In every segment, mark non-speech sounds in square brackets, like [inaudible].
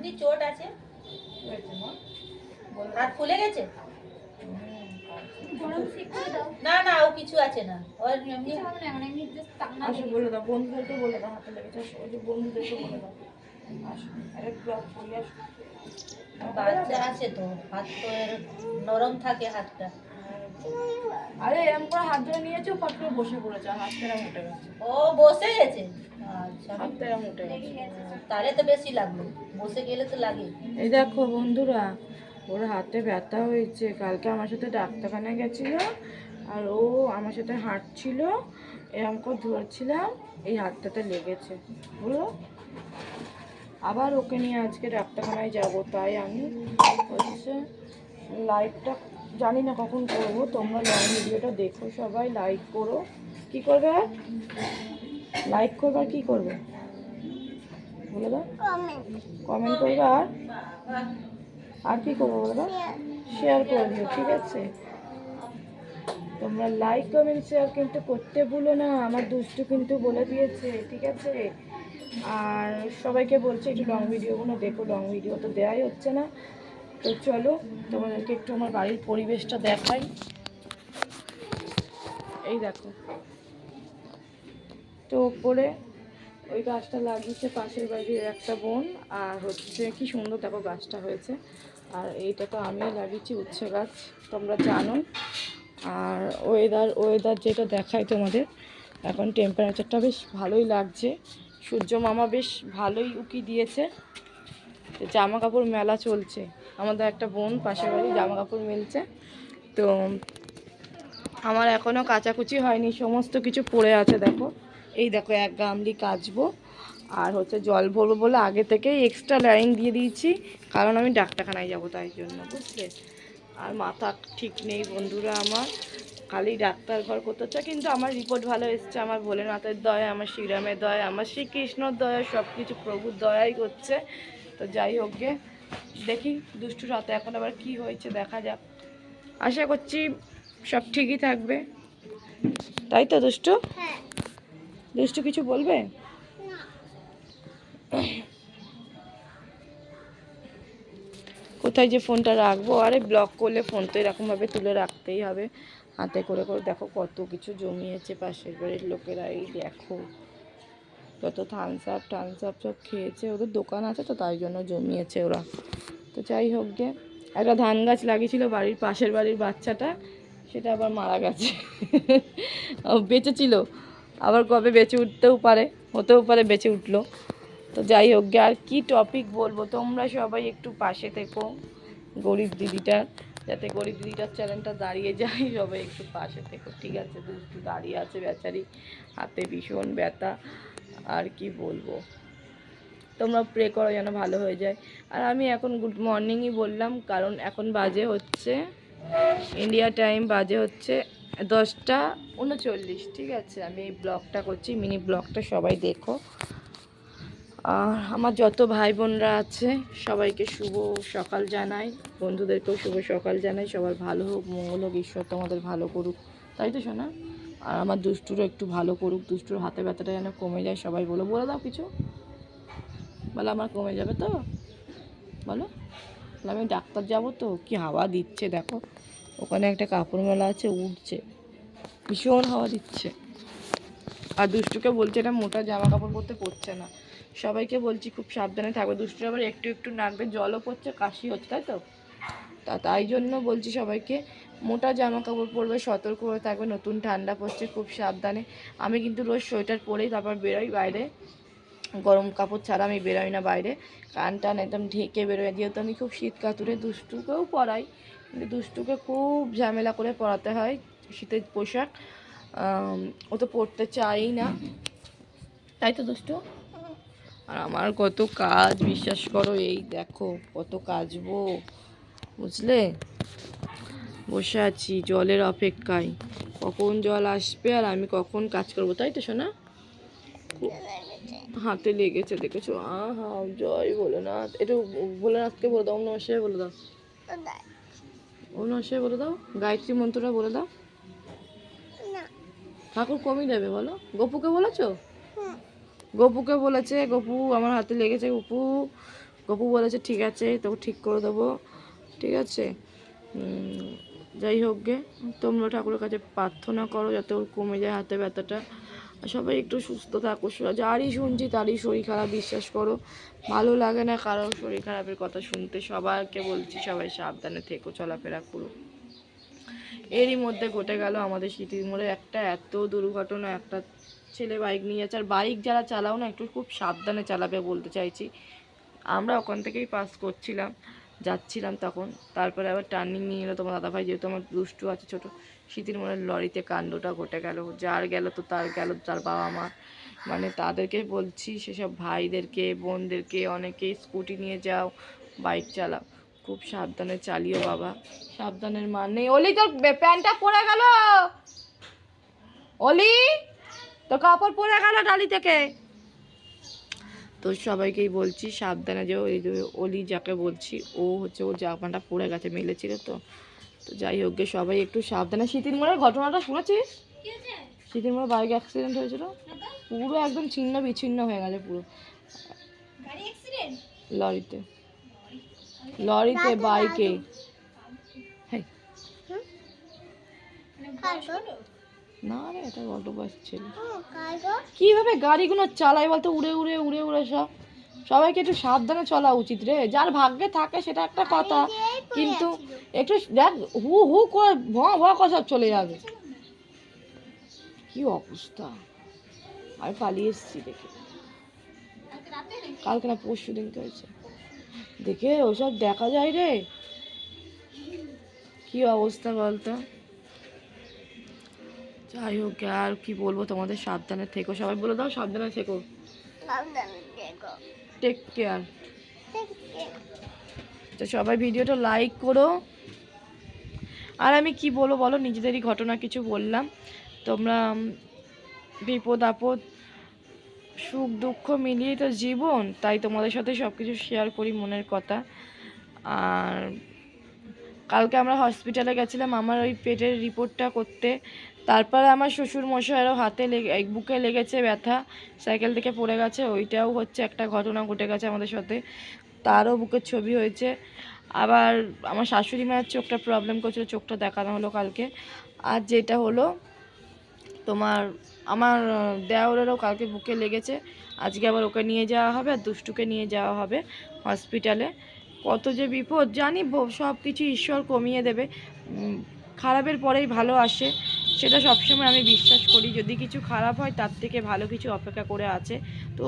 এমনি চোট আছে। হাত ফুলে গেছে? না না ও কিছু আছে না। ওর এমনি মানে এমনি জাস্ট টানা আসো বলে দাও বন্ধুদেরকে বলে দাও হাতে লেগেছে। ওই যে বন্ধুদেরকে বলে দাও। আসো আরে ব্লক করি আসো। বাচ্চা আছে তো হাত তো এর নরম থাকে হাতটা। আরে এরকম করে হাত ধরে নিয়েছো ফট করে বসে পড়েছে আর হাতটা এরম উঠে গেছে? ও বসে গেছে? আচ্ছা। হাতটা এরম উঠে গেছে? তাহলে তো বেশি লাগল বসে গেলে তো লাগে। এই দেখো বন্ধুরা, ওর হাতে ব্যথা হয়েছে। কালকে আমার সাথে ডাক্তারখানায় গেছিল আর ও আমার সাথে হাঁটছিল এরকম করে ধরছিলাম, এই হাতটাতে লেগেছে। বুঝলো আবার ওকে নিয়ে আজকে ডাক্তারখানায় যাব, তাই আমি হচ্ছে লাইভটা জানি না কখন করব, তোমরা লং ভিডিওটা দেখো সবাই লাইক করো। কি করবে? লাইক করবে আর কি করবে? বলে দাও। কমেন্ট করবে আর? আর কি করব বলে দাও? শেয়ার করে দিও ঠিক আছে? তোমরা লাইক কমেন্ট শেয়ার কিন্তু করতে ভুলো না আমার দুষ্টু কিন্তু বলে দিয়েছে ঠিক আছে? আর সবাইকে বলছে একটু লং ভিডিওগুলো দেখো লং ভিডিও তো দেওয়াই হচ্ছে না। তো চলো তোমাদেরকে একটু আমার বাড়ির পরিবেশটা দেখাই। এই দেখো। তো ওপরে ওই গাছটা লাগিয়েছে পাশের বাড়ির একটা বোন, আর হচ্ছে কি সুন্দর দেখো গাছটা হয়েছে। আর এইটা তো আমিও লাগিয়েছি, উচ্ছে গাছ, তোমরা জানো। আর ওয়েদার ওয়েদার যেটা দেখায় তোমাদের, এখন টেম্পারেচারটা বেশ ভালোই লাগছে। সূর্য মামা বেশ ভালোই উকি দিয়েছে। জামা কাপড় মেলা চলছে। আমাদের একটা বোন পাশের বাড়ি জামা কাপড় মেলছে। তো আমার এখনও কাচাকুচি হয়নি, সমস্ত কিছু পড়ে আছে দেখো। এই দেখো এক গামলি কাচবো, আর হচ্ছে জল ভরবো বলে আগে থেকেই এক্সট্রা লাইন দিয়ে দিয়েছি, কারণ আমি ডাক্তারখানায় যাব তাই জন্য, বুঝলে? আর মাথা ঠিক নেই বন্ধুরা আমার, খালি ডাক্তার ঘর করতে হচ্ছে, কিন্তু আমার রিপোর্ট ভালো এসছে, আমার ভোলেনাথের দয়া, আমার শ্রীরামের দয়া, আমার শ্রীকৃষ্ণর দয়া সব কিছু প্রভুর দয়াই করছে তো যাই হোক গে, দেখি দুষ্টু রাতে এখন আবার কি হয়েছে দেখা যাক। আশা করছি সব ঠিকই থাকবে। তাই তো দুষ্টু? দুষ্টু কিছু বলবে? কোথায় যে ফোনটা রাখব? আরে ব্লক করলে ফোন তো এরকমভাবে তুলে রাখতেই হবে। হাতে করে করে দেখো কত কিছু জমিয়েছে পাশের বাড়ির লোকেরা, এই দেখো। যত থামস আপ আপ সব খেয়েছে, ওদের দোকান আছে তো, তাই জন্য জমিয়েছে ওরা। তো যাই হোক গে, একটা ধান গাছ লাগিয়েছিল বাড়ির পাশের বাড়ির বাচ্চাটা, সেটা আবার মারা গেছে। বেঁচেছিল। আবার কবে বেঁচে উঠতেও পারে, হতেও পারে বেঁচে উঠল। তো যাই হোক, আর কি টপিক বলব? তোমরা সবাই একটু পাশে থেকো, গরিব দিদিটার যাতে গরিব দিদিটার চ্যানেলটা দাঁড়িয়ে যায়, [laughs] সবাই একটু পাশে থেকো, ঠিক আছে? দুষ্টু দাঁড়িয়ে আছে, বেচারি। হাতে ভীষণ ব্যথা, আর কি বলব? তোমরা প্রে করো যেন ভালো হয়ে যায়। আর আমি এখন গুড মর্নিংই বললাম, কারণ এখন বাজে হচ্ছে ইন্ডিয়া টাইম বাজে হচ্ছে দশটা উনচল্লিশ, ঠিক আছে? আমি এই ব্লগটা করছি, মিনি ব্লগটা সবাই দেখো। আর আমার যত ভাই বোনরা আছে, সবাইকে শুভ সকাল জানাই। বন্ধুদেরকেও শুভ সকাল জানাই। সবার ভালো হোক, মঙ্গল হোক, ঈশ্বর তোমাদের ভালো করুক। তাই তো শোনা আর আমার দুষ্টুরও একটু ভালো করুক। দুষ্টুর হাতে ব্যথাটা যেন কমে যায়, সবাই বলো। বলে দাও কিছু। বলো আমার কমে যাবে তো? বলো আমি ডাক্তার যাব তো? কি হাওয়া দিচ্ছে, দেখো। ওখানে একটা কাপড় মেলা আছে উঠছে ভীষণ হাওয়া দিচ্ছে। আর দুষ্টুকে বলছে, এটা মোটা জামা কাপড় পরতে পড়ছে না। সবাইকে বলছি, খুব সাবধানে থাকবে। দুষ্টুর আবার একটু একটু নাকবে, জলও পড়ছে, কাশি হচ্ছে, তাই তো? তা তাই জন্য বলছি সবাইকে, মোটা জামা কাপড় পরবে, সতর্ক হয়ে থাকবে, নতুন ঠান্ডা পড়ছে খুব সাবধানে। আমি কিন্তু রোজ সোয়েটার পরেই তারপর বেরোই বাইরে। গরম কাপড় ছাড়া আমি বেরোই না বাইরে। কান টান একদম ঢেকে বেরোয় যেহেতু আমি খুব শীত কাতুরে দুষ্টুকেও পরাই। দুষ্টুকে খুব ঝামেলা করে পরাতে হয় শীতের পোশাক। ও তো পরতে চাই না। তাই তো দুষ্টু? আর আমার কত কাজ, বিশ্বাস করো, এই দেখো কত কাজবো, বুঝলে? বসে আছি, জলের অপেক্ষায়। কখন জল আসবে আর আমি কখন কাজ করব, তাই তো শোনা হাতে লেগেছে, দেখেছ? আহা, জয় ভোলেনাথ। একটু ভোলেনাথকে বলে দাও নমস্কার বলে দাও। নমস্কার বলে দাও গায়ত্রী মন্ত্রটা বলে দাও। ঠাকুর কমই দেবে বলো। গপুকে বলেছ? গপুকে বলেছে গপু আমার হাতে লেগেছে গপু। গপু বলেছে ঠিক আছে তোকে ঠিক করে দেবো। ঠিক আছে? যাই হোক গে তোমরা ঠাকুরের কাছে প্রার্থনা করো যাতে ওর কমে যায় হাতে ব্যথাটা। সবাই একটু সুস্থ থাকো যারই শুনছি তারই শরীর খারাপ, বিশ্বাস করো। ভালো লাগে না কারোর শরীর খারাপের কথা শুনতে। সবাইকে বলছি সবাই সাবধানে থেকো, চলাফেরা করো। এরই মধ্যে ঘটে গেল আমাদের স্মৃতির মোড়ে একটা এত দুর্ঘটনা। একটা ছেলে বাইক নিয়ে যাচ্ছে। আর বাইক যারা চালাও না, একটু খুব সাবধানে চালাবে বলতে চাইছি। আমরা ওখান থেকেই পাস করছিলাম, যাচ্ছিলাম তখন। তারপরে আবার টার্নিং নিয়ে এলো তোমার দাদাভাই, যেহেতু আমার দুষ্টু আছে ছোট। স্মৃতির মোড়ের লরিতে কাণ্ডটা ঘটে গেল। যার গেল তো তার গেল, তার বাবা মা। মানে তাদেরকে বলছি, সেসব ভাইদেরকে, বোনদেরকে অনেকে স্কুটি নিয়ে যাও, বাইক চালাও। খুব সাবধানে চালিও বাবা। সাবধানের মান নেই। অলি, তোর প্যান্টটা পরে গেল? অলি তো কাপড় পরে গেল ডালি থেকে? তো সবাইকেই বলছি, সাবধানে যে ওই অলি যাকে বলছি, ও হচ্ছে ওর জামাটা পড়ে গেছে, মেলেছিল তো। তো যাই হোক গে সবাই একটু সাবধানে। শীতের মোড়ের ঘটনাটা শুনেছিস? শীতের মোড়ে বাইক অ্যাক্সিডেন্ট হয়েছিল। না পুরো একদম ছিন্ন বিচ্ছিন্ন হয়ে গেছে পুরো। লরিতে। লরিতে? বাইকে। হ্যাঁ মানে? না রে এটা অটো বাস ছিল। কীভাবে গাড়িগুলো চালায় বলতো? উড়ে উড়ে উড়ে উড়ে সব। সবাইকে একটু সাবধানে চলা উচিত রে। যার ভাগ্যে থাকে সেটা একটা কথা। কিন্তু একটু দেখ হু হু করে ভঁ ভঁ করে সব চলে যাবে। কি অবস্থা? আমি পালিয়ে এসেছি দেখে। কালকে কালকে না পরশু দিনকে হয়েছে। দেখে ওসব দেখা যায় রে। কি অবস্থা বলতো? যাই হোক আর কি বলব তোমাদের? সাবধানে থেকো। সবাই বলে দাও সাবধানে থেকো। টেক কেয়ার তো সবাই ভিডিওটা লাইক করো। আর আমি কি বলব বলো, নিজেদেরই ঘটনা কিছু বললাম। তোমরা বিপদ, আপদ, সুখ, দুঃখ মিলিয়ে তো জীবন, তাই তোমাদের সাথে সব কিছু শেয়ার করি মনের কথা। আর কালকে আমরা হসপিটালে গেছিলাম, আমার ওই পেটের রিপোর্টটা করতে। তারপরে আমার শ্বশুর মশাইয়েরও হাতে লেগে বুকে লেগেছে ব্যথা সাইকেল থেকে পড়ে গেছে, ওইটাও হচ্ছে একটা ঘটনা ঘটে গেছে আমাদের সাথে। তারও বুকের ছবি হয়েছে। আবার আমার শাশুড়ি মায়ের চোখটা প্রবলেম করছিল, চোখটা দেখানো হলো কালকে। আর যেটা হলো, তোমার আমার দেওরেরও কালকে বুকে লেগেছে। আজকে আবার ওকে নিয়ে যাওয়া হবে আর দুষ্টুকে নিয়ে যাওয়া হবে হসপিটালে কত যে বিপদ, জানি সব কিছু ঈশ্বর কমিয়ে দেবে। খারাপের পরেই ভালো আসে। সেটা সবসময় আমি বিশ্বাস করি, যদি কিছু খারাপ হয় তার থেকে ভালো কিছু অপেক্ষা করে আছে। তো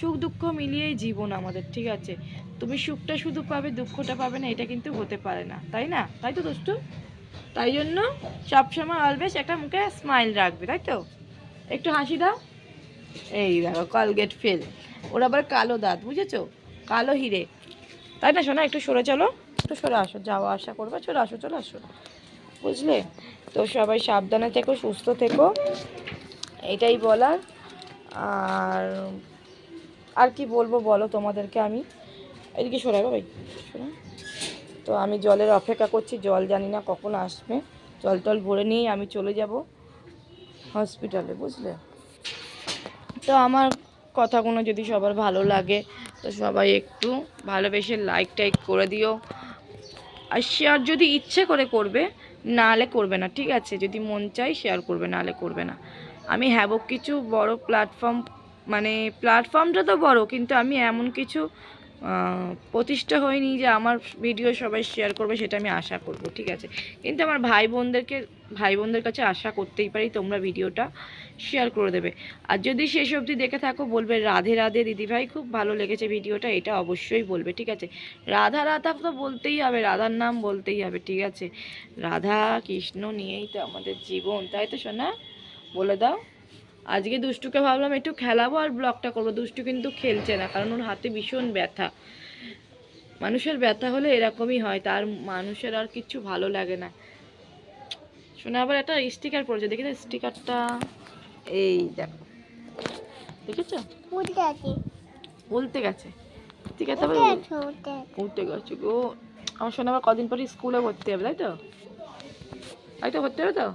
সুখ দুঃখ মিলিয়েই জীবন আমাদের, ঠিক আছে? তুমি সুখটা শুধু পাবে, দুঃখটা পাবে না, এটা কিন্তু হতে পারে না, তাই না? তাই তো দুষ্টু তাই জন্য সবসময় অলবেশ একটা মুখে স্মাইল রাখবে, তাই তো? একটু হাসি দাও। এই দেখো কলগেট ফেল ওর আবার কালো দাঁত, বুঝেছ? কালো হিরে। তাই না শোনা একটু সরে চলো। একটু সরে আসো যাওয়া আসা করবে, চলে আসো চলে আসো। বুঝলে? তো সবাই সাবধানে থেকো, সুস্থ থেকো। এটাই বলার। আর আর কি বলব বলো তোমাদেরকে আমি? এদিকে সরে ভাই শোনো তো আমি জলের অপেক্ষা করছি, জল জানি না কখন আসবে। জল টল ভরে নিয়েই আমি চলে যাব হসপিটালে, বুঝলে? তো আমার কথাগুলো যদি সবার ভালো লাগে, তো সবাই একটু ভালোবেসে লাইক টাইক করে দিও। আর শেয়ার যদি ইচ্ছে করে করবে নাহলে করবে না, ঠিক আছে? যদি মন চাই শেয়ার করবে নাহলে করবে না। আমি হ্যাবক কিছু বড় প্ল্যাটফর্ম মানে প্ল্যাটফর্মটা তো বড়, কিন্তু আমি এমন কিছু প্রতিষ্ঠা হয়নি যে আমার ভিডিও সবাই শেয়ার করবে, সেটা আমি আশা করব, ঠিক আছে? কিন্তু আমার ভাই বোনদেরকে ভাই বোনদের কাছে আশা করতেই পারি তোমরা ভিডিওটা শেয়ার করে দেবে। আর যদি শেষ অবধি দেখে থাকো, বলবে রাধে রাধে দিদিভাই, খুব ভালো লেগেছে ভিডিওটা, এটা অবশ্যই বলবে, ঠিক আছে? রাধা রাধা তো বলতেই হবে, রাধার নাম বলতেই হবে, ঠিক আছে? রাধা কৃষ্ণ নিয়েই তো আমাদের জীবন, তাই তো শোনা বলে দাও। আজকে দুষ্টুকে ভাবলাম একটু খেলাবো আর ব্লগটা করব। দুষ্টু কিন্তু খেলছে না, কারণ ওর হাতে ভীষণ ব্যথা। মানুষের ব্যথা হলে এরকমই হয়, তার মানুষের আর কিচ্ছু ভালো লাগে না। শোনা আবার একটা স্টিকার পড়েছে দেখি তো স্টিকারটা এই দেখো। দেখেছ? উল্টে গেছে। স্টিকারটা আবার উল- উল্টে গেছে গো। আমার শোনা আবার কদিন পরে স্কুলে ভর্তি হবে তাই তো? তাই তো ভর্তি হবে তো?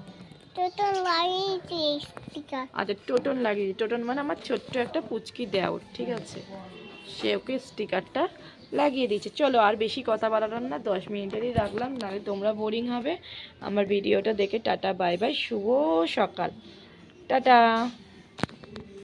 আচ্ছা টোটন লাগিয়েছি। টোটন মানে আমার ছোট্ট একটা পুচকি দেওর ঠিক আছে? সে ওকে স্টিকারটা লাগিয়ে দিয়েছে। চলো আর বেশি কথা বাড়ালাম না, দশ মিনিটেরই রাখলাম, নাহলে তোমরা বোরিং হবে। আমার ভিডিওটা দেখে টাটা, বাই বাই, শুভ সকাল। টাটা।